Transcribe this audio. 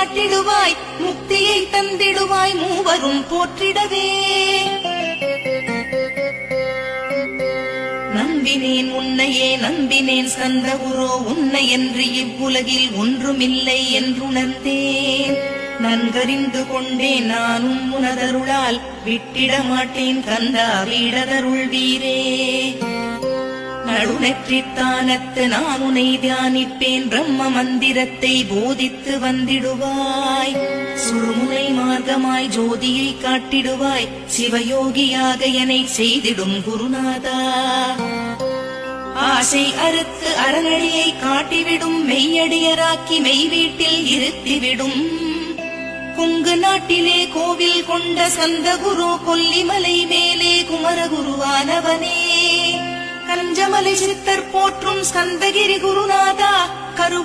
காட்டிடுவாய் முக்தியை தந்திடுவாய் மூவரும் போற்றிடவே. நம்பினேன் உன்னையே நம்பினேன் ஸ்கந்தகுரோ உன்னை என்று இவ்வுலகில் ஒன்றுமில்லை என்றுணர்ந்தேன். நன்கறிந்து கொண்டேன் நானும் உனதருளால் விட்டிட மாட்டேன் கந்தா வீடதருள் வீரே. அருணற்றித்தானத்து நான் உனை தியானிப்பேன். பிரம்ம மந்திரத்தை போதித்து வந்திடுவாய். சுருமுனை மார்க்கமாய் ஜோதியை காட்டிடுவாய். சிவயோகியாக என்னை செய்திடும் குருநாதா. ஆசை அறுத்து அறநடியை காட்டிவிடும். மெய்யடியராக்கி மெய் வீட்டில் இருத்திவிடும். குங்கு நாட்டிலே கோவில் கொண்ட சந்தகுரு கொல்லிமலை மேலே குமரகுருவானவனே. கஞ்சமலை சித்தர் போற்றும் ஸ்கந்தகிரி குருநாதா கருவூர்